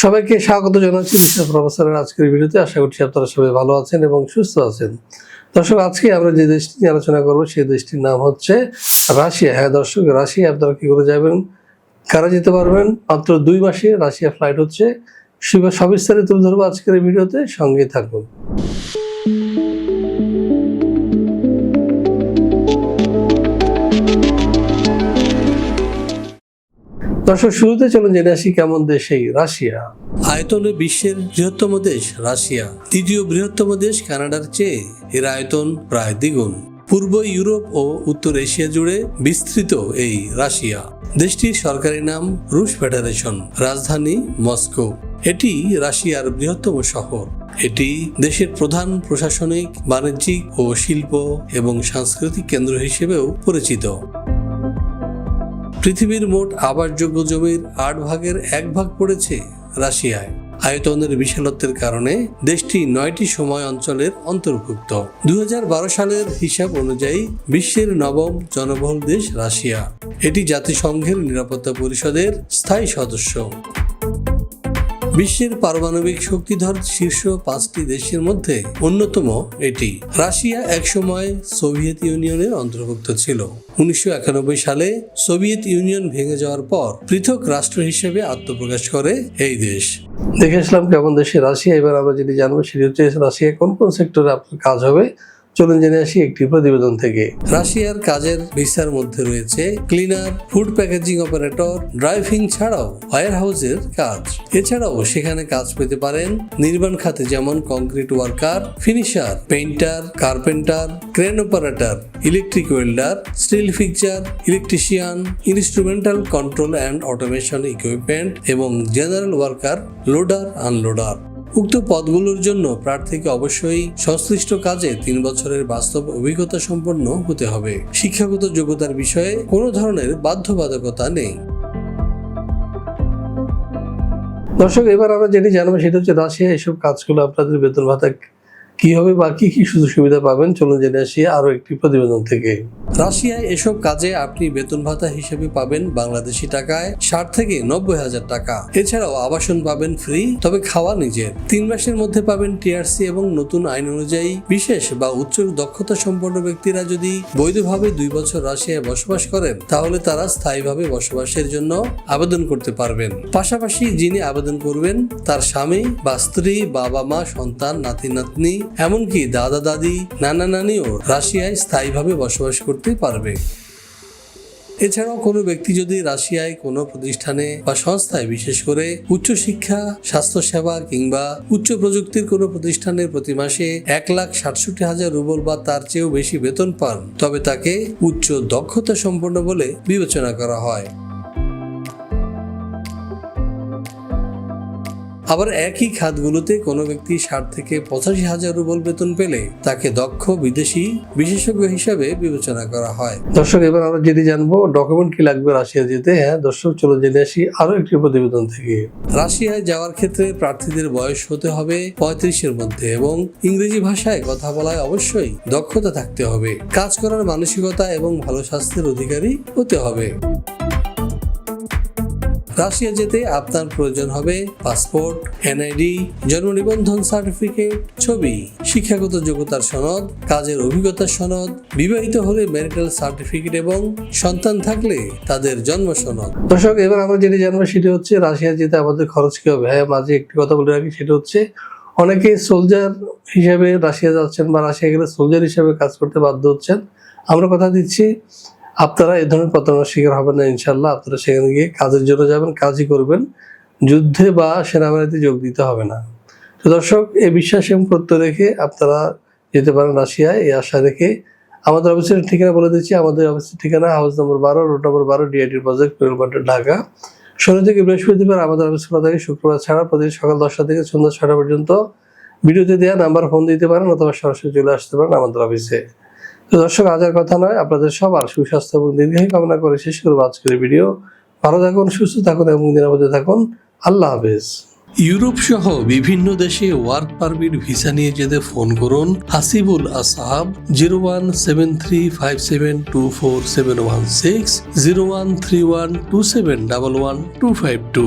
সবাইকে স্বাগত জানাচ্ছি বিশ্বাস প্রফেসরের আজকের ভিডিওতে। আশা করছি আপনারা সবাই ভালো আছেন এবং সুস্থ আছেন। দর্শক, আজকে আমরা যে দেশটি নিয়ে আলোচনা করব, সেই দেশটির নাম হচ্ছে রাশিয়া। হ্যাঁ দর্শক, রাশিয়া আপনারা কী করে যাবেন? কারা যেতে পারবেন? মাত্র দুই মাসে রাশিয়া ফ্লাইট হচ্ছে। সব- সবিস্তারে তুলে ধরবো আজকের ভিডিওতে। সঙ্গে থাকুন। দর্শক, শুরুতে চলুন জেনে আসি কেমন দেশ এই রাশিয়া। আয়তনে বিশ্বের বৃহত্তম দেশ রাশিয়া। তৃতীয় বৃহত্তম দেশ কানাডার চেয়ে এর আয়তন প্রায় দ্বিগুণ। পূর্ব ইউরোপ ও উত্তর এশিয়া জুড়ে বিস্তৃত এই রাশিয়া। দেশটির সরকারি নাম রুশ ফেডারেশন, রাজধানী মস্কো। এটি রাশিয়ার বৃহত্তম শহর। এটি দেশের প্রধান প্রশাসনিক, বাণিজ্যিক ও শিল্প এবং সাংস্কৃতিক কেন্দ্র হিসেবেও পরিচিত। পৃথিবীর মোট আবাসযোগ্য জমির আট ভাগের এক ভাগ পড়েছে রাশিয়ায়। আয়তনের বিশালত্বের কারণে দেশটি নয়টি সময় অঞ্চলের অন্তর্ভুক্ত। দু হাজার বারো সালের হিসাব অনুযায়ী বিশ্বের নবম জনবহুল দেশ রাশিয়া। এটি জাতিসংঘের নিরাপত্তা পরিষদের স্থায়ী সদস্য। বিশ্বের পারমাণবিক শক্তিধর শীর্ষ পাঁচটি দেশের মধ্যে অন্যতম এটি। রাশিয়া একসময় সোভিয়েত ইউনিয়নের অন্তর্ভুক্ত ছিল। উনিশশো একানব্বই সালে সোভিয়েত ইউনিয়ন ভেঙে যাওয়ার পর পৃথক রাষ্ট্র হিসেবে আত্মপ্রকাশ করে এই দেশ। দেখে আসলাম কেমন দেশে রাশিয়া। এবার আমরা যেটি জানব সেটি হচ্ছে রাশিয়া কোন কোন সেক্টরে আপনার কাজ হবে চলুন জেনে আসি একটি প্রতিবেদন থেকে। রাশিয়ার কাজের ভিসার মধ্যে রয়েছে cleaner food packaging operator driving ছাড়াও ওয়ার হাউসের কাজ। এছাড়াও সেখানে কাজ পেতে পারেন নির্মাণ খাতে যেমন concrete worker finisher painter carpenter crane operator electric welder steel fixture electrician instrumental control and automation equipment এবং জেনারেল ওয়ার্কার লোডার আনলোডার উক্ত পদগুলোর জন্য প্রার্থীকে অবশ্যই সংশ্লিষ্ট কাজে তিন বছরের বাস্তব অভিজ্ঞতা সম্পন্ন হতে হবে। শিক্ষাগত যোগ্যতার বিষয়ে কোনো ধরনের বাধ্যবাধকতা নেই। দর্শক, এবার আমরা যেটি জানব সেটা হচ্ছে রাশিয়া এসব কাজগুলো আপনাদের বেতন ভাতা কি হবে বা কি কি সুযোগ সুবিধা পাবেন, চলুন জেনে আসি আরও একটি প্রতিবেদন থেকে। রাশিয়ায় এসব কাজে আপনি বেতন ভাতা হিসেবে পাবেন বাংলাদেশি টাকায় ষাট থেকে নব্বই হাজার টাকা। এছাড়াও আবাসন পাবেন ফ্রি, তবে খাওয়া নিজের। তিন মাসের মধ্যে পাবেন টিআরসি এবং নতুন আইন অনুযায়ী বিশেষ বা উচ্চ দক্ষতা সম্পন্ন ব্যক্তিরা যদি বৈধভাবে দুই বছর রাশিয়ায় বসবাস করেন, তাহলে তারা স্থায়ীভাবে বসবাসের জন্য আবেদন করতে পারবেন। পাশাপাশি যিনি আবেদন করবেন, তার স্বামী বা স্ত্রী বাবা মা সন্তান নাতি নাতনি এমনকি দাদা, দাদি, নানা, নানিও রাশিয়ায় স্থায়ীভাবে বসবাস করতে পারবে। এছাড়াও কোনো ব্যক্তি যদি রাশিয়ায় কোনো প্রতিষ্ঠানে বা সংস্থায় বিশেষ করে উচ্চশিক্ষা, স্বাস্থ্যসেবা কিংবা উচ্চ প্রযুক্তির কোনো প্রতিষ্ঠানে প্রতি মাসে এক লাখ সাতষট্টি হাজার রুবল বা তার চেয়েও বেশি বেতন পান, তবে তাকে উচ্চ দক্ষতা সম্পন্ন বলে বিবেচনা করা হয়। আবার একই খাতগুলোতে কোনো ব্যক্তি ষাট থেকে পঁচাশি হাজার রুবল বেতন পেলে তাকে দক্ষ বিদেশি বিশেষজ্ঞ হিসাবে বিবেচনা করা হয়। দর্শক, এবার আমরা যেটি জানব ডকুমেন্ট কি লাগবে রাশিয়া যেতে? হ্যাঁ দর্শক চলো জেনে আসি আরও একটি প্রতিবেদন থেকে। রাশিয়ায় যাওয়ার ক্ষেত্রে প্রার্থীদের বয়স হতে হবে পঁয়ত্রিশের মধ্যে এবং ইংরেজি ভাষায় কথা বলায় অবশ্যই দক্ষতা থাকতে হবে। কাজ করার মানসিকতা এবং ভালো স্বাস্থ্যের অধিকারী হতে হবে। রাশিয়া যেতে আপনার প্রয়োজন হবে পাসপোর্ট, এনআইডি, জন্ম নিবন্ধন সার্টিফিকেট, ছবি, শিক্ষাগত যোগ্যতার সনদ, কাজের অভিজ্ঞতার সনদ, বিবাহিত হলে মেডিকেল সার্টিফিকেট এবং সন্তান থাকলে তাদের জন্ম সনদ। দর্শক, এবার আমরা যেটি জানব সেটা হচ্ছে রাশিয়া যেতে আমাদের খরচ কি হবে? হ্যাঁ মাঝে একটি কথা বলে রাখি, সেটা হচ্ছে, অনেকে সোলজার হিসেবে রাশিয়া যাচ্ছেন বা রাশিয়া গেলে সোলজার হিসেবে কাজ করতে বাধ্য হচ্ছেন। আমরা কথা দিচ্ছি আপনারা এ ধরনের প্রতারণার শিকার হবেন না ইনশাল্লাহ আপনারা সেখানে গিয়ে কাজের জন্য যাবেন, কাজই করবেন। যুদ্ধে বা সেনাবাহিনীতে যোগ দিতে হবে না। তো দর্শক এই বিশ্বাস এবং প্রত্যয় রেখে আপনারা যেতে পারেন রাশিয়ায়। এই আশা রেখে আমাদের অফিসের ঠিকানা বলে দিচ্ছি। আমাদের অফিসের ঠিকানা হাউস নম্বর বারো, রোড নম্বর বারো, ডিআইটি প্রজেক্ট পেরুলপাটা ঢাকা। শনি থেকে বৃহস্পতিবার আমাদের অফিস খোলা থাকে। শুক্রবার ছাড়া প্রতিদিন সকাল দশটা থেকে সন্ধ্যা ছটা পর্যন্ত। ভিডিওতে দেওয়া নাম্বার ফোন দিতে পারেন অথবা সরাসরি চলে আসতে পারেন আমাদের অফিসে। তো দর্শক, আজ আর কথা নয়। আপনাদের সবার সুস্বাস্থ্য এবং দীর্ঘায়ু কামনা করে শেষ করব আজকের ভিডিও। ভালো থাকুন, সুস্থ থাকুন এবং নিরাপদে থাকুন। আল্লাহ হাফেজ। ইউরোপ সহ বিভিন্ন দেশে ওয়ার্ক পারমিট, ভিসা নিয়ে যেতে ফোন করুন Hasibul Ashab, zero one seven three five seven two four seven one six, zero one three one two seven double one two five two.